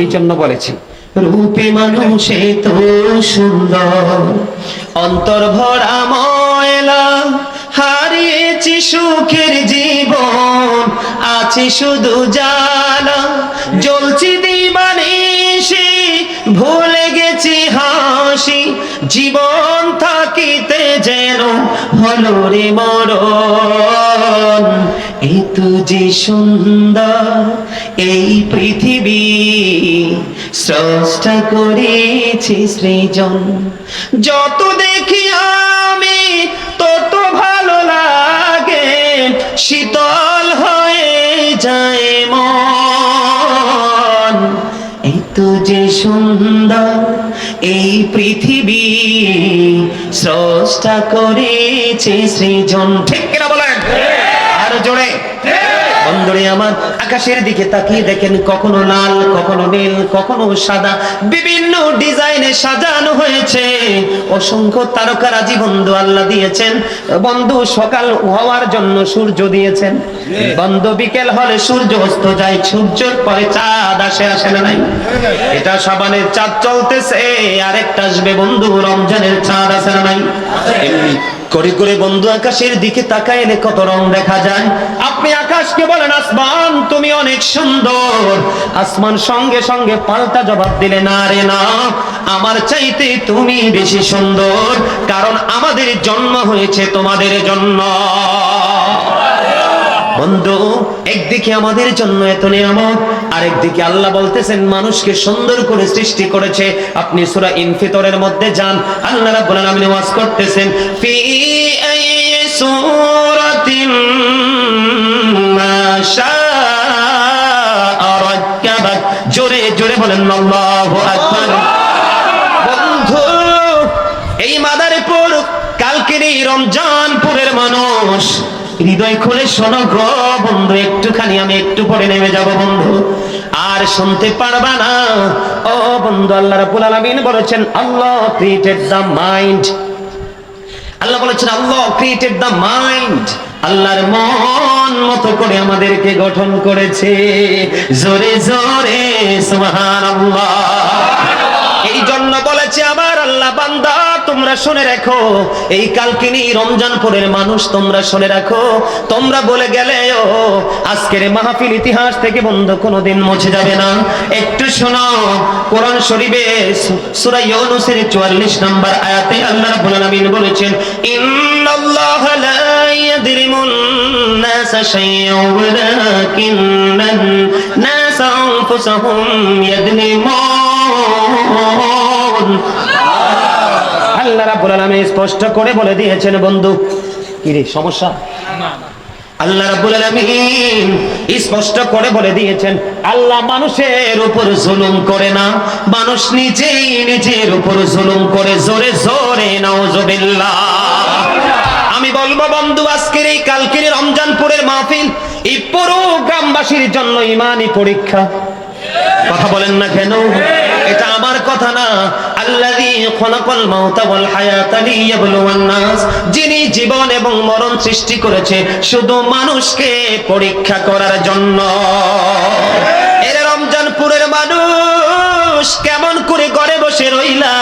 এই জন্য বলেছি, রূপে মানুষে তো সুন্দর। অন্তর ভরা ময়লা হারিয়েছি সুখের জীবন। আছে শুধু জ্বালা, জ্বলছি দিবানিসি ভুলে গেছি হাসি। জীবন থাকিতে যেন হলো রে মরণ। এই যে সুন্দর, এই পৃথিবী স্রষ্টা করেছে সৃজন। যত দেখি আমি, তত ভালো লাগে। শীতল হয়ে যায় মন। এই তো যে সুন্দর, এই পৃথিবী স্রষ্টা করেছে সৃজন। ঠিক কিনা বলেন? জোরে। বন্ধুরে আমার আকাশের দিকে তাকিয়ে দেখেন কখনো লাল, কখনো নীল, কখনো সাদা। বিভিন্ন ডিজাইনে সাজানো হয়েছে। অসংখ্য তারকারাজি বন্ধু আল্লাহ দিয়েছেন। বন্ধু সকাল হওয়ার জন্য সূর্য দিয়েছেন। বন্ধু বিকেল হলে সূর্য অস্ত যায়, সূর্যের পরে চাঁদ আসে আসে না নাই? এটা সাবানের চাঁদ চলতেছে, আরেকটা আসবে বন্ধু, রমজানের চাঁদ আসে না নাই? করে করে বন্ধু আকাশের দিকে তাকায় এলে কত রং দেখা যায়। আপনি আকাশকে বলেন, আসমান, তুমি অনেক সুন্দর। আসমান সঙ্গে সঙ্গে পাল্টা জবাব দিলে, না রে, না, আমার চাইতে তুমি বেশি সুন্দর, কারণ আমাদের জন্ম হয়েছে তোমাদের জন্য। বন্ধু। একদিকে আমাদের জন্য এত নিয়ামত, আরেকদিকে আল্লাহ বলতেছেন, মানুষকে সুন্দর করে সৃষ্টি করেছে। আপনি সূরা ইনফিতরের মধ্যে যান, আল্লাহ রাব্বুল আলামিন ওয়াজ করতেছেন, ফি আইয়ি সূরাতিন মা শাআ রাক্কাবাক জোরে জোরে বলেন, আল্লাহু আকবার। বন্ধু, এই মাদারীপুর, কালকের এই রমজানপুরের মানুষ হৃদয় খুলে শোনো গো বন্ধু, একটুখানি আমি একটু পরে নেমে যাব বন্ধু। আর শুনতে পারবা না? ও বন্ধু, আল্লাহ রাব্বুল আলামিন বলেছেন, Allah created the mind Allah বলেছেন, আল্লাহ ক্রিয়েটেড দ্য মাইন্ড আল্লাহর মন মতো করে আমাদেরকে গঠন করেছে। জোরে জোরে, সুবহানাল্লাহ। এই জন্য বলেছে আমার আল্লাহ বান্দা তোমরা শুনে রাখো, এই কালকিনি রমজানপুরের মানুষ তোমরা শুনে রাখো। তোমরা বলে গেলে আজকের মাহফিল ইতিহাস থেকে বন্ধ কোনোদিন মুছে যাবে না। একটু শোনো, কোরআন শরীফে সূরা ইউনূসের 44 নম্বর আয়াতে আল্লাহ রাব্বুল আলামিন বলেছেন, ইন্নাল্লাহ লা ইয়াদরিমুন নাসা শাইয়্যান ওয়ালাকিন্নান নাসা আনফুসাহুম ইয়াদলিমুন। আল্লাহ রাব্বুল আলামিন স্পষ্ট করে বলে দিয়েছেন, বন্ধু। কি রে, সমস্যা? আল্লাহ রাব্বুল আলামিন স্পষ্ট করে বলে দিয়েছেন, আল্লাহ মানুষের উপর জুলুম করে না। মানুষ নিজেই নিজের উপর জুলুম করে, জোরে জোরে, নাউজুবিল্লাহ। আমি বলব, বন্ধু, আজকের এই কালকের রমজানপুরের মাহফিল এই পুরো গ্রামবাসীর জন্য ইমানই পরীক্ষা। কথা বলেন না কেন? এটা আমার কথা না। যিনি জীবন এবং মরণ সৃষ্টি করেছে, শুধু মানুষকে পরীক্ষা করার জন্য। এর রমজানপুরের মানুষ কেমন করে ঘরে বসে রইলা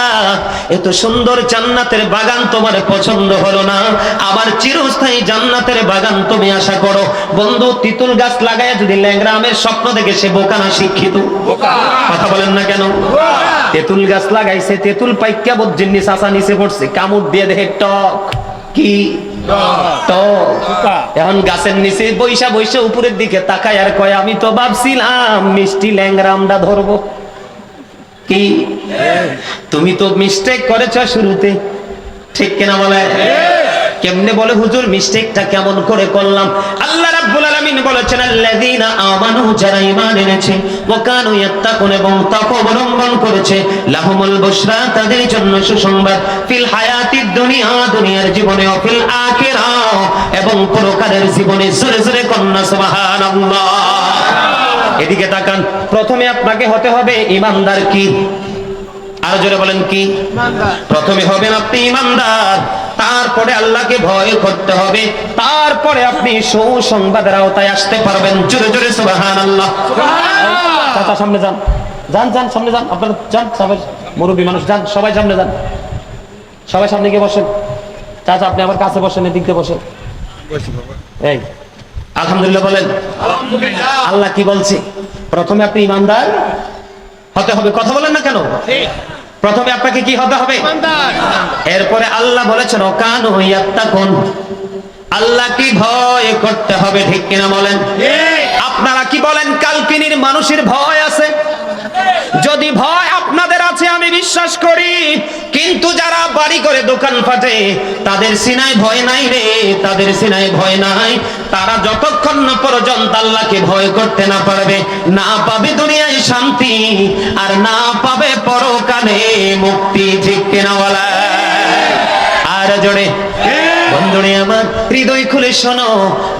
এত সুন্দর জান্নাতের বাগান তোমার পছন্দ হলো না। আবার চিরস্থায়ী জান্নাতের বাগান তুমি আশা করো। বন্ধু তিতুল গাছ লাগায় যদি ল্যাংরা আমের স্বপ্ন দেখে সে বোকা না শিক্ষিত কথা বলেন না কেন? তেঁতুল গাছ লাগাইছে তেঁতুল পাইকা বজ্জির নিচে আসা নিচে পড়ছে। কামড় দিয়ে দেখে টক। কি? এখন গাছের নিচে বৈশা বৈশা উপরের দিকে তাকায় আর কয় আমি তো ভাবছিলাম মিষ্টি ল্যাংরা আমরা ধরবো। কি? তুমি তো মিস্টেক করেছ শুরুতে। ঠিক কিনা বলে? কেমনে বলে হুজুর মিস্টেকটা কেমন করে করলাম? আল্লাহ রাব্বুল আলামিন বলেছেন, আল্লাযীনা আমানু, যারা ঈমান এনেছে, ওয়া কানু ইয়াত্তাকুন এবং তাকওয়া অবলম্বন করেছে, লাহুমুল বুশরা তাদের জন্য সুসংবাদ। ফিল হায়াতিদ দুনিয়া, দুনিয়ার জীবনে ও ফিল আখিরা, এবং পরকালের জীবনে জোরে জোরে কন্যা, সুবহানাল্লাহ। এদিকে তাকান। প্রথমে আপনাকে হতে হবে ইমানদার কি? আরও জোরে বলেন কি? প্রথমে হবেন আপনি ইমানদার তারপরে আল্লাহকে ভয় করতে হবে তারপরে আপনি সুসংবাদের আওতায় আসতে পারবেন। জোরে জোরে সুবহান আল্লাহ কথা সামনে যান। যান যান সামনে যান। আপনারা যান সবাই মুরব্বী মানুষ যান সবাই সামনে যান। সবাই সামনে গিয়ে বসেন। চাচা আপনি আমার কাছে বসেন এদিক দিয়ে বসেন। এই আলহামদুলিল্লাহ বলেন। আল্লাহ কি বলছে? প্রথমে আপনি ইমানদার হতে হবে কথা বলেন না কেন? প্রথমে আপনাকে কি হতে হবে? এরপরে আল্লাহ বলেছেন অকান হইয়াত্তা কোন আল্লাহ কি ভয় করতে হবে ঠিক কিনা বলেন? আপনারা কি বলেন কালকিনির মানুষের ভয় আছে? যদি ভয় বিশ্বাস করি, কিন্তু যারা বাড়ি করে দোকান ফাটে তাদের সিনায় ভয় নাই রে, তাদের সিনায় ভয় নাই। তারা যতক্ষণ না পর্যন্ত আল্লাহকে ভয় করতে না পারবে, না পাবে দুনিয়ায় শান্তি, আর না পাবে পরকালে মুক্তি ঠিক কেনাওয়ালা আর জোরে বন্ধুরে আমার হৃদয় খুলে শোনো।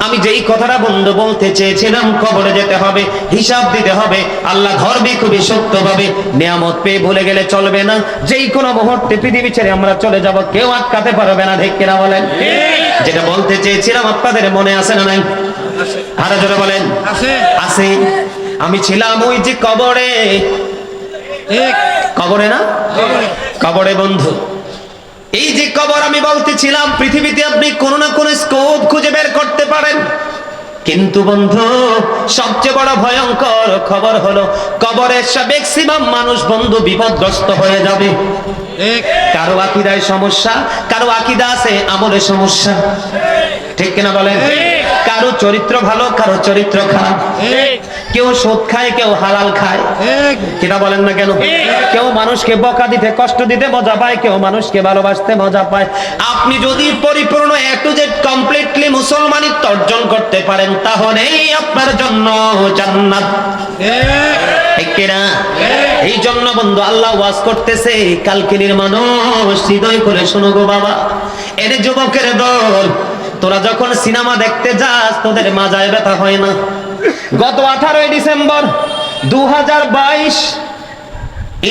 আমি যেই কথাটা বন্ধু বলতে চেয়েছিলাম কবরে যেতে হবে হিসাব দিতে হবে। আল্লাহ ধরবে খুবই সত্য ভাবে নিয়ামত পেয়ে ভুলে গেলে চলবে না। যেই কোনো মুহূর্তে পৃথিবী ছেড়ে আমরা চলে যাব কেউ আটকাতে পারবে না ঠিক কিনা বলেন? যেটা বলতে চেয়েছিলাম আপনাদের মনে আছে না নাই? আরও জোরে বলেন। আছে। আমি ছিলাম ওই যে কবরে। কবরে না? কবরে বন্ধু। এই যে কবর আমি বলতেছিলাম পৃথিবীতে আপনি কোন না কোন স্কোপ খুঁজে বের করতে পারেন। কিন্তু বন্ধু সবচেয়ে বড় ভয়ঙ্কর খবর হলো কবরের ম্যাক্সিমাম মানুষ বন্ধু বিপদগ্রস্ত হয়ে যাবে। কারও আকিদায় সমস্যা কারও আকিদা আছে আমলে সমস্যা। ঠিক কিনা বলেন? কারও চরিত্র ভালো কারও চরিত্র খারাপ। কেউ সুদ খায় কেউ হালাল খায়। কিনা বলেন না কেন? কেউ মানুষকে বকা দিতে কষ্ট দিতে মজা পায় কেউ মানুষকে ভালোবাসতে মজা পায়। আপনি যদি পরিপূর্ণ এ টু জেড কমপ্লিটলি মুসলমানিত্ব অর্জন করতে পারেন তাহলেই আপনার জন্য জান্নাত। ঠিক। কিনা? এই জন্য বন্ধু আল্লাহ ওয়াজ করতেছে কালকিনির মানুষ হৃদয় করে শোনো গো বাবা। এর যুবকের দল তোরা যখন সিনেমা দেখতে যাস, তোদের মাজায় ব্যথা হয় না। গত আঠারোই ডিসেম্বর দু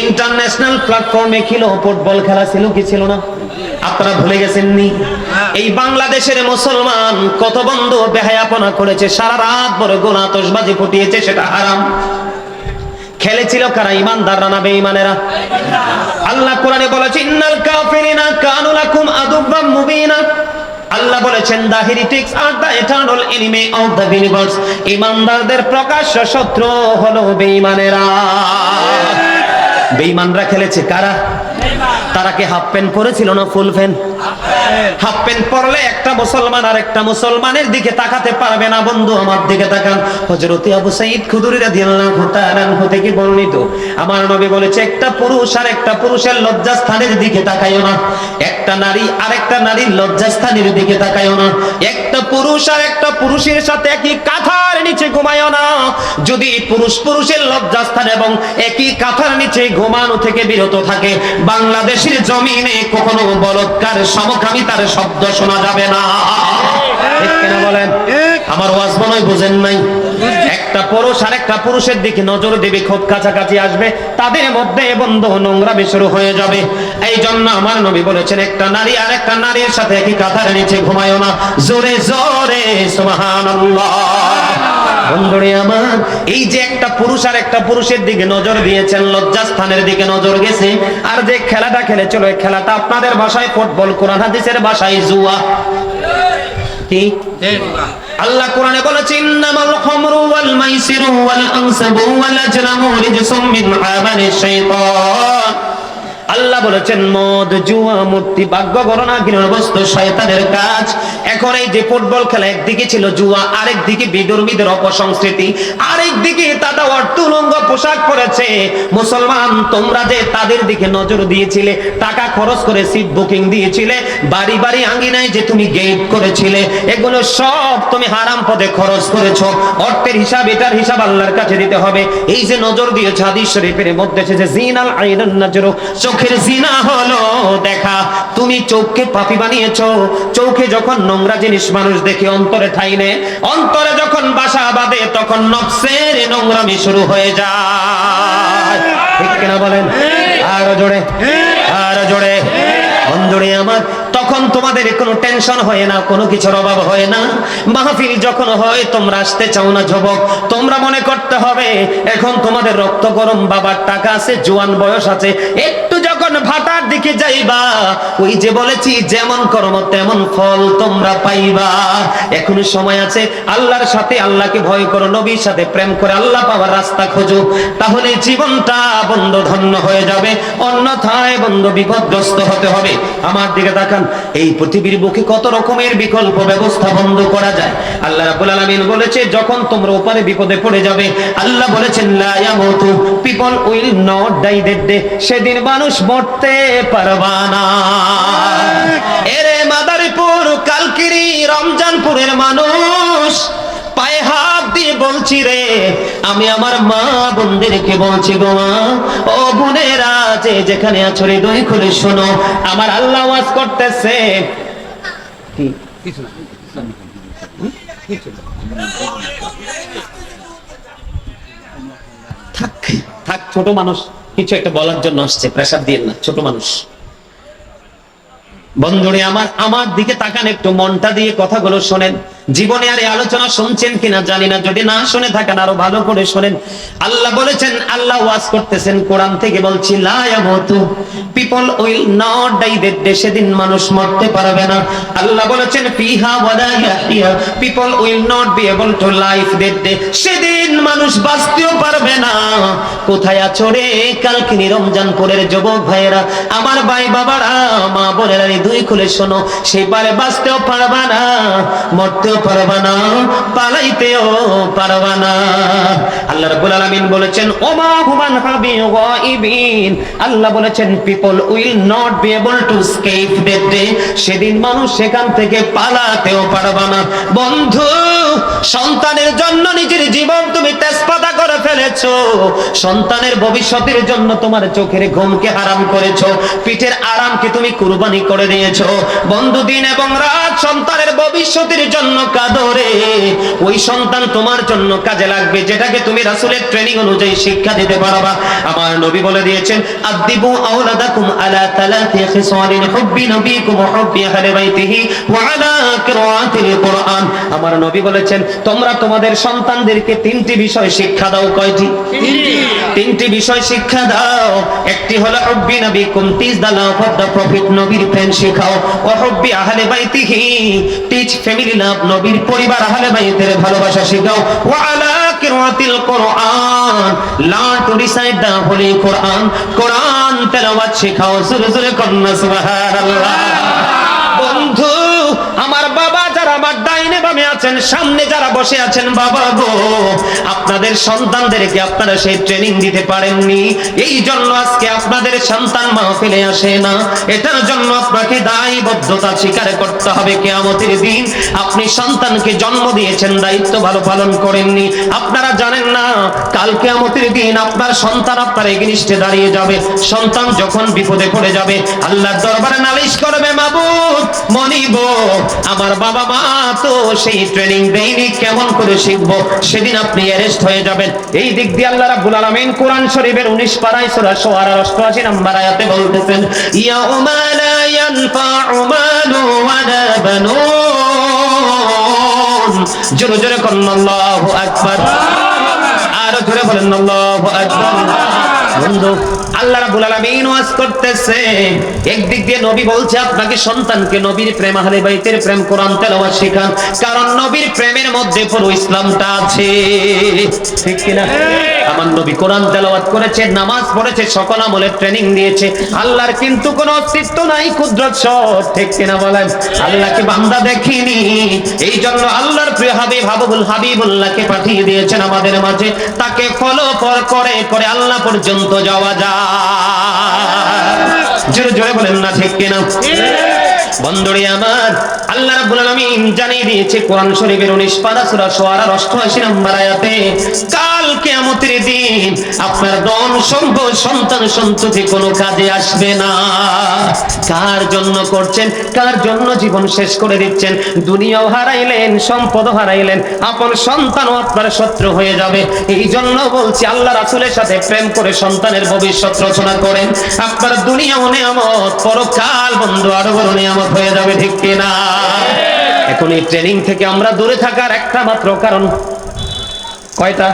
ইন্টারন্যাশনাল প্ল্যাটফর্মে ছিল ফুটবল খেলা ছিল কি ছিল না? আপনারা ভুলে গেছেন নি এই বাংলাদেশের মুসলমান কত বন্ধু বেহায়াপনা করেছে, সারা রাত বড় গোনা আতশবাজি ফুটিয়েছে, সেটা হারাম। খেলেছিল কারা? ইমানদাররা না বেঈমানেরা? আল্লাহ কোরআনে বলেছে, ইন্নাল কাফিরিনা কানু লাকুম আদুব্বাম মুবিনা। আল্লাহ বলেছেন the heretics R the eternal enemy of the universe ইমানদারদের প্রকাশ্য শত্রু হলো বেঈমানেরা। বেঈমানরা খেলেছে কারা? তারা কি হাফ প্যান্ট পরেছিল না ফুল প্যান্ট হাফ প্যান্ট পরলে একটা মুসলমান আর একটা মুসলমানের দিকে তাকাতে পারবে না, বন্ধু, আমার দিকে তাকান। হযরতে আবু সাঈদ খুদরি রাদিয়াল্লাহু তাআলা থেকে আমার নবী বলেছে, একটা পুরুষ আর একটা পুরুষের দিকে তাকাইও না। একটা নারী নারীর দিকে তাকাইও না। একটা পুরুষ আর একটা পুরুষের সাথে একই কাঁথার নিচে ঘুমাইও না। যদি পুরুষ পুরুষের লজ্জাস্থান এবং একই কাঁথার নিচে ঘুমানো থেকে বিরত থাকে, বাংলাদেশের জমিনে কখনো বলৎকার সমকামিতার শব্দ শোনা যাবে না। বলেন? আমার ওয়াজ মনে বুঝেন নাই। একটা পুরুষ আর একটা পুরুষের দিকে নজর দেবে, খুব কাছাকাছি আসবে। তাদের মধ্যে বন্ধ নোংরামি শুরু হয়ে যাবে। এই জন্য আমার নবী বলেছেন, একটা নারী আর একটা নারীর সাথে একই কাঁথার নিচে ঘুমায়ও না। জোরে জোরে, সুবহানাল্লাহ। বন্ধুরে আমার এই যে একটা পুরুষ আর একটা পুরুষের দিকে নজর দিয়েছেন লজ্জাস্থানের দিকে নজর গেছে। আর যে খেলাটা খেলেছিল ওই খেলাটা আপনাদের ভাষায় ফুটবল কোরআন হাদিসের ভাষায় জুয়া। কি? আল্লাহ কোরআনে বলেছে ইন্নামাল খামরু ওয়াল মাইসিরু ওয়াল আনসাবু ওয়াল আজলামু রিজসুম মিন আমালিশ শাইতান। আল্লাহ বলেছেন, মদ, জুয়া, মূর্তি ভাগ্য গণনা গৃহ বস্তু, শয়তানের কাজ। এখন এই যে ফুটবল খেলা একদিকে ছিল জুয়া আরেক দিকে বিদর্মীদের অপসংস্কৃতি আরেক দিকে তারা অর্থলঙ্গ পোশাক পরেছে। মুসলমান, তোমরা যে তাদের দিকে নজর দিয়েছিলে, টাকা খরচ করে সিট বুকিং দিয়েছিলে, বাড়ি বাড়ি আঙ্গিনায় যে তুমি গেট করেছিলে, এগুলো সব তুমি হারাম পদে খরচ করেছ। অর্থের হিসাব, এটার হিসাব আল্লাহর কাছে দিতে হবে। এই যে নজর দিয়েছে হাদিস শরীফের মধ্যে এসেছে, জিনাল আইনান নাজরু চোখের জিনা হলো দেখা। তুমি চোখকে পাপি বানিয়েছো। চোখে যখন নোংরা জিনিস মানুষ দেখে অন্তরে ঠাই নেয়, অন্তরে যখন বাসা বাঁধে, তখন নকশের নোংরামি শুরু হয়ে যায়। ঠিক কিনা বলেন? আরও জোরে আরও জোরে। বন্ধুরে আমার, তখন তোমাদের কোনো টেনশন হয় না, কোনো কিছুর অভাব হয় না। মাহফিল যখন হয়, তোমরা আসতে চাও না যুবক। তোমরা মনে করতে হবে, এখন তোমাদের রক্ত গরম, বাবার টাকা আছে, জোয়ান বয়স আছে, একটু যখন ভাটার দিকে যাইবা। ওই যে বলেছি, যেমন কর্ম তেমন ফল তোমরা পাইবা। এখনও সময় আছে, আল্লাহর সাথে আল্লাহকে ভয় করো, নবীর সাথে প্রেম করে আল্লাহ পাওয়ার রাস্তা খোঁজো। তাহলে জীবনটা বন্ধ ধন্য হয়ে যাবে, অন্যথায় বন্ধ বিপদগ্রস্ত হতে হবে। আমার দিকে তাকান, এই পৃথিবীর বুকে কত রকমের বিকল্প ব্যবস্থা বন্ধ করা যায়? আল্লাহ রাব্বুল আলামিন বলেছে, যখন তোমরা ওপারে বিপদে পড়ে যাবে, আল্লাহ বলেছেন people will not die that সেদিন মানুষ মরতে পারবা না। এরে মাদারীপুর কালকিরি রমজানপুরের মানুষ, পায়ে হাত দিয়ে বলছি রে, আমি আমার মা বোনদেরকে বলছি গো মা, ও বোনেরা, যে যেখানে আছো রে, দুই খুলে শোনো, আমার আল্লাহ ওয়াজ করতেছে। থাক থাক, ছোট মানুষ, কিছু একটা বলার জন্য আসছে প্রেসার দিয়ে না, ছোট মানুষ। বন্ধুরে আমার আমার দিকে তাকান একটু, মনটা দিয়ে কথাগুলো শোনেন। জীবনে আর আলোচনা শুনছেন কিনা জানি না, যদি না শুনে থাকেন, আরও ভালো করে শোনেন। আল্লাহ বলেছেন, আল্লাহ ওয়াজ করতেছেন, কোরআন থেকে বলছি people will not die that day সেদিন মানুষ মরতে পারবে না। আল্লাহ বলেছেন, ফিহা ওয়ালা people will not be able to life that day সেদিন মানুষ বাঁচতেও পারবে না। কোথায় আছো রে কালকিনি রমজানপুরের যুবক ভাইয়েরা? আমার ভাই বাবারা, মা বোনেরা দুই খুলে শোনো সেই পারে বাঁচতেও পারবা না, মরতেও পারবা না, পালাইতেও পারবা না। আল্লাহ রাব্বুল আলামিন বলেছেন, ওমা হুমান হাবি গাইবিন। আল্লাহ বলেছেন, people will not be able to escape that day. সেদিন মানুষ সেখান থেকে পালাতেও পারবা না। বন্ধু সন্তানের জন্য নিজের জীবন তুমি তেজপাতা করে ফেলেছো। সন্তানের ভবিষ্যতের জন্য তোমার চোখের ঘুমকে হারাম করেছ। পিঠের আরামকে তুমি কুরবানি করে দিয়েছ। বন্ধু দিন এবং রাত সন্তানের ভবিষ্যতের জন্য কাদরে। ওই সন্তান তোমার জন্য কাজে লাগবে, যেটাকে তুমি রাসূলের ট্রেনিং অনুযায়ী শিক্ষা দিতে পারবা। আমার নবী বলে দিয়েছেন আদিবু আওলাদাকুম আলা তালাতি খিসালিন হুব্বি নবীকুম হুব্বি আহলি বাইতিহি ওয়া আলা কিরাআতিল কুরআন। আমার নবী বলেছেন তোমরা তোমাদের সন্তানদেরকে তিনটি বিষয় শিক্ষা দাও, কয়টি? তিনটি বিষয় শিক্ষা দাও। একটি হলো হুব্বি নবীকুম teach the love of the prophet নবীর প্রেম শেখাও। ও হুব্বি আহলে বাইতিহি টিচ ফ্যামিলি লাভ নবীর পরিবার আহলে বাইতের ভালোবাসা শেখাও। ওয়া আলা কিরাআতিল Quran learn to recite the holy Quran. Quran তেলাওয়াত শেখাও, জোরে জোরে কন্না সুবহানাল্লাহ। বন্ধু, আমার বাবা যারা আমার ডাইনে বামে আছেন, সামনে যারা বসে আছেন, বাবা গো, আপনাদের সন্তানদেরকে আপনারা সেই ট্রেনিং দিতে পারেননি। এই জন্য আজকে আপনাদের সন্তান মাহফিলে আসে না। এটার জন্য আপনাকে দায়বদ্ধতা স্বীকার করতে হবে কেয়ামতের দিন। আপনি সন্তানকে জন্ম দিয়েছেন, দায়িত্ব ভালো পালন করেননি। আপনারা জানেন না, কাল কেয়ামতের দিন আপনার সন্তান আপনার এগনিষ্ঠে দাঁড়িয়ে যাবে। সন্তান যখন বিপদে পড়ে যাবে, আল্লাহর দরবারে নালিশ করবে, মাবুদ, মনিব, আমার বাবা মা তো সেই ট্রেনিং দেয়নি কেমন করে শিখব? সেদিন আপনি অ্যারেস্ট হয়ে যাবেন। এই দিক দিয়ে আল্লাহ রাব্বুল আলামিন কোরআন শরীফের 19 পারায় সূরা শুআরা 88 নম্বর আয়াতে বলতেছেন, ইয়াউমা লা ইয়ানফা'ু মালু ওয়ালা বানুন। জোরে জোরে করুন, আল্লাহু আকবার। আরও জোরে বলেন, আল্লাহু আকবার। বন্ধু। আল্লাহ রাব্বুল আলামিন ওয়াজ করতেছে। একদিক দিয়ে নবী বলছে আপনাকে সন্তানকে নবীর প্রেম আহলে বাইতের প্রেম কোরআন তেলাওয়াত শেখান। কারণ নবীর প্রেমের মধ্যে পুরো ইসলামটা আছে। ঠিক কি না আমার নবী কোরআন তেলাওয়াত করেছে, নামাজ পড়েছে, সকল আমলের ট্রেনিং দিয়েছে। আল্লাহর কিন্তু কোনো অস্তিত্ব নাই, কুদরত সব ঠিক কিনা বলেন? আল্লাহকে বান্দা দেখিনি। এই জন্য আল্লাহর প্রিয় হাবিব, হাবিবুল হাবিবুল্লাহকে পাঠিয়ে দিয়েছেন আমাদের মাঝে। তাকে ফলো ফর করে করে আল্লাহ পর্যন্ত যাওয়া যায়। জোরে জোরে বলেন না ঠিক কিনা? বন্ধুরে আমার, আল্লাহ রাব্বুল আলামিন জানিয়ে দিয়েছে কোরআন শরীফের 19 পারা, সূরা শুআরার 88 নম্বর আয়াতে কাল দিন আপনার ধন সম্পদ, সন্তান সন্ততি কোনো কাজে আসবে না। কার জন্য করছেন? কার জন্য জীবন শেষ করে দিচ্ছেন? দুনিয়াও হারাইলেন, সম্পদও হারাইলেন, আপন সন্তানও আপনার শত্রু হয়ে যাবে। এই জন্য বলছি, আল্লাহ রাসূলের সাথে প্রেম করে সন্তানের ভবিষ্যৎ রচনা করেন। আপনার দুনিয়াও নিয়ামত, পরকাল বন্ধু আরও বড় নিয়ামত হয়ে যাবে, ঠিক কিনা? এখন এই ট্রেনিং থেকে আমরা দূরে থাকার একটা মাত্র কারণ কয়টা?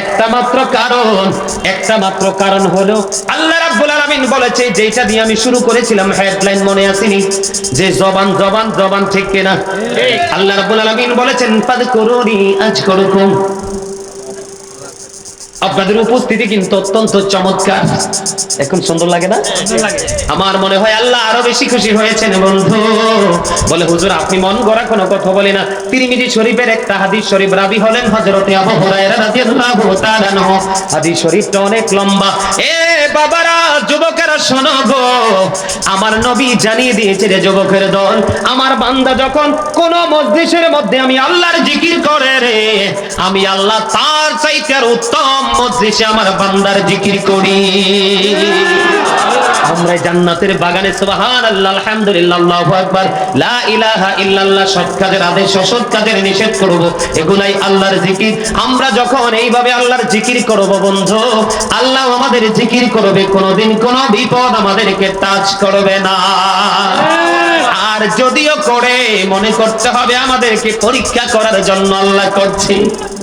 একটা। মাত্র কারণ একটা মাত্র কারণ হলো আল্লাহ রাব্বুল আলামিন বলেছে যেটা দিয়ে আমি শুরু করেছিলাম হেডলাইন মনে আসেনি। যে জবান জবান জবান ঠিক কিনা? আল্লাহ রাব্বুল আলামিন বলেছেন ফাদকুরুনি আজকুরুকুম। আপনাদের উপস্থিতি কিন্তু অত্যন্ত চমৎকার। এখন সুন্দর লাগে না? আমার মনে হয় আল্লাহ আরও বেশি খুশি হয়েছেন, বন্ধু। বলে, হুজুর, আপনি মন গড়া কোনো কথা বলে না। তিরমিজি শরীফের একটা হাদিস শরীফ রাবি হলেন হযরতে আবু হুরায়রা রাদিয়াল্লাহু তাআলা হাদিস শরীফটা অনেক লম্বা। এ বাবারা, যুবকেরা, শোনো আমার নবী জানিয়ে দিয়েছে রে যুবকের দল, আমার বান্দা যখন কোন মজলিসের মধ্যে আমি আল্লাহর জিকির করে রে, আমি আল্লাহ তার চাইতে উত্তম মজলিসে আমার বান্দার জিকির করি। আমরা জান্নাতের বাগানে আল্লাহ আলহামদুলিল্লাহ, আল্লাহু আকবার। লা ইলাহা ইল্লাল্লাহ কাজের আদেশ কাজের নিষেধ করব, এগুলাই আল্লাহর জিকির। আমরা যখন আল্লাহর জিকির করব বন্ধু, আল্লাহ আমাদের জিকির করবে, কোনোদিন কোনো বিপদ আমাদেরকে টাচ করবে না। আর যদিও করে, মনে করতে হবে আমাদেরকে পরীক্ষা করার জন্য আল্লাহ করছে।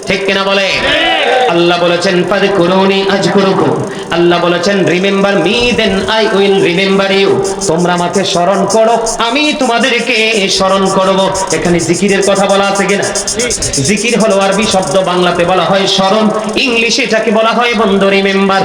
ঠিক কিনা বলে আল্লাহ বলেছেন পাদে করুনি আল্লাহ বলেছেন, remember me then I will remember you. তোমরা আমাকে স্মরণ করো, আমি তোমাদেরকে স্মরণ করব। এখানে জিকিরের কথা বলা আছে কিনা? জিকির হলো আরবি শব্দ, বাংলাতে বলা হয় স্মরণ। ইংলিশে এটাকে বলা হয় বন্ধ রিমেম্বার।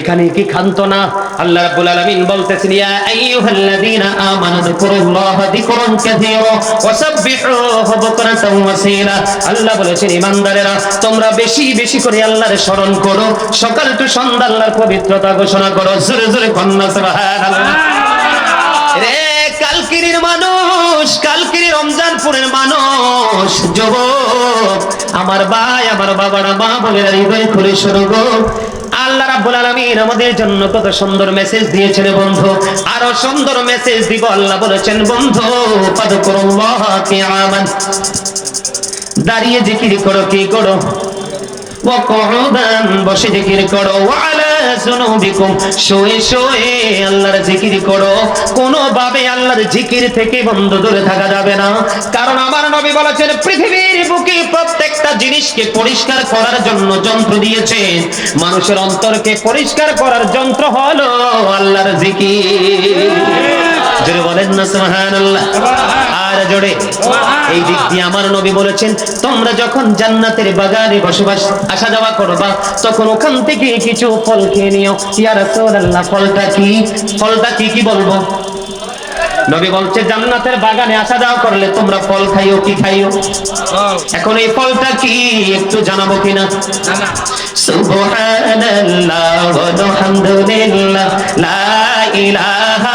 এখানে কি খান্ত না? আল্লাহ রাব্বুল আলামিন বলতেছেন, ইয়া আইয়ুহাল্লাযীনা আমানু যিকুরুল্লাহা যিকরান কাসীরা ওয়াসাব্বিহুহু বুকরাতাও ওয়াসীলা আল্লাহ বলেছেন, ইমানদারেরা, তোমরা বেশি বেশি করে আল্লাহর স্মরণ করো। সকাল টু সন্ধ্যা আল্লাহর পবিত্রতা ঘোষণা করো। জোরে জোরে কন্যা, সুবহানাল্লাহ। রে কালকিরির মানুষ কালকিরি রমজানপুরের মানুষ, যুবক, আমার ভাই, আমার বাবারা মা বলে, হৃদয় খুলে শুরু গো। আল্লাহ রাব্বুল আলামিন আমাদের জন্য কত সুন্দর মেসেজ দিয়েছেন বন্ধু। আরও সুন্দর মেসেজ দিব আল্লাহ বলেছেন, বন্ধু ফাদকুরুল্লাহ কিয়ামান। দাঁড়িয়ে জিকির করো, কি করো? ওয়াকুদান বসে জিকির করো। ওয়া শুয়ে শুয়ে পরিষ্কার করার জন্য যন্ত্র দিয়েছে মানুষের অন্তরকে পরিষ্কার করার যন্ত্র হলো আল্লাহর জিকির। বলেন না, সুবহানাল্লাহ। আর জোরে। এই দিক দিয়ে আমার নবী বলেছেন, তোমরা যখন জান্নাতের বাগানে বসবাস, আসা যাওয়া করবা, তখন ওখান থেকে কিছু ফল খেয়ে নিও। ইয়া ফলটা কি? ফলটা কি কি বলব? নবী বলছে, জান্নাতের বাগানে আসা যাওয়া করলে তোমরা ফল খাইও, কি খাইও? এখন এই ফলটা কি, একটু জানাব কিনা? সুবহানাল্লাহ ওয়ালহামদুলিল্লাহ লা ইলাহা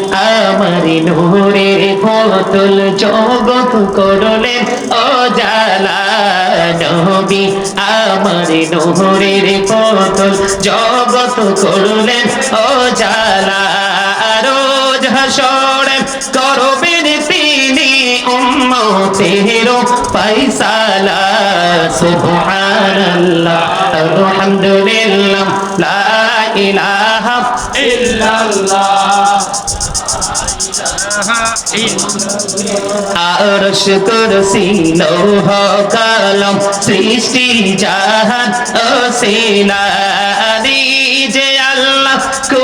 আমার নূরের বোতল জগৎ করলেন ও জালা নবী, আমার নূরের বোতল জগৎ করলেন ও জালা রোজ হাসরে করবেন তিনি উম্মতের ফাইসালা সুবহানাল্লাহ, আলহামদুলিল্লাহ, লা ইলাহা আরশ কুরসি লৌহ কলম সৃষ্টি জাহান ও শিলারি যে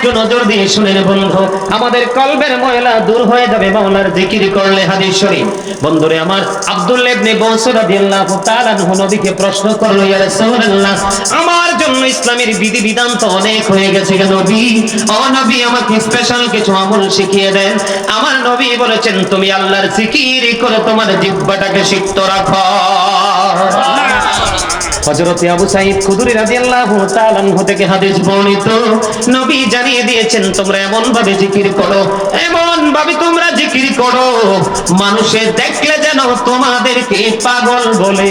আরেকটু নজর দিয়ে শুনেন বন্ধু। আমাদের কলবের ময়লা দূর হয়ে যাবে, মাওলার জিকির করলে হাদিস শরীফ। বন্ধুরে, আমার আব্দুল্লাহ ইবনে বসর রাদিয়াল্লাহু তাআলা নবীকে প্রশ্ন করল, ইয়া রাসূলুল্লাহ, আমার জন্য ইসলামের বিধি বিধান তো অনেক হয়ে গেছে কেন নবী। ও নবী, আমাকে স্পেশাল কিছু আমল শিখিয়ে দেন। আমার নবী বলেছেন, তুমি আল্লাহর জিকির করে তোমার জিহ্বাটাকে সিক্ত রাখো। হযরতে আবু সাঈদ খুদুরি রাদিয়াল্লাহু তাআলা আনহু থেকে হাদিস বর্ণিত। নবী জানিয়ে দিয়েছেন, তোমরা এমন ভাবে জিকির করো এমন ভাবে তোমরা জিকির করো। মানুষে দেখলে যেন তোমাদেরকে পাগল বলে।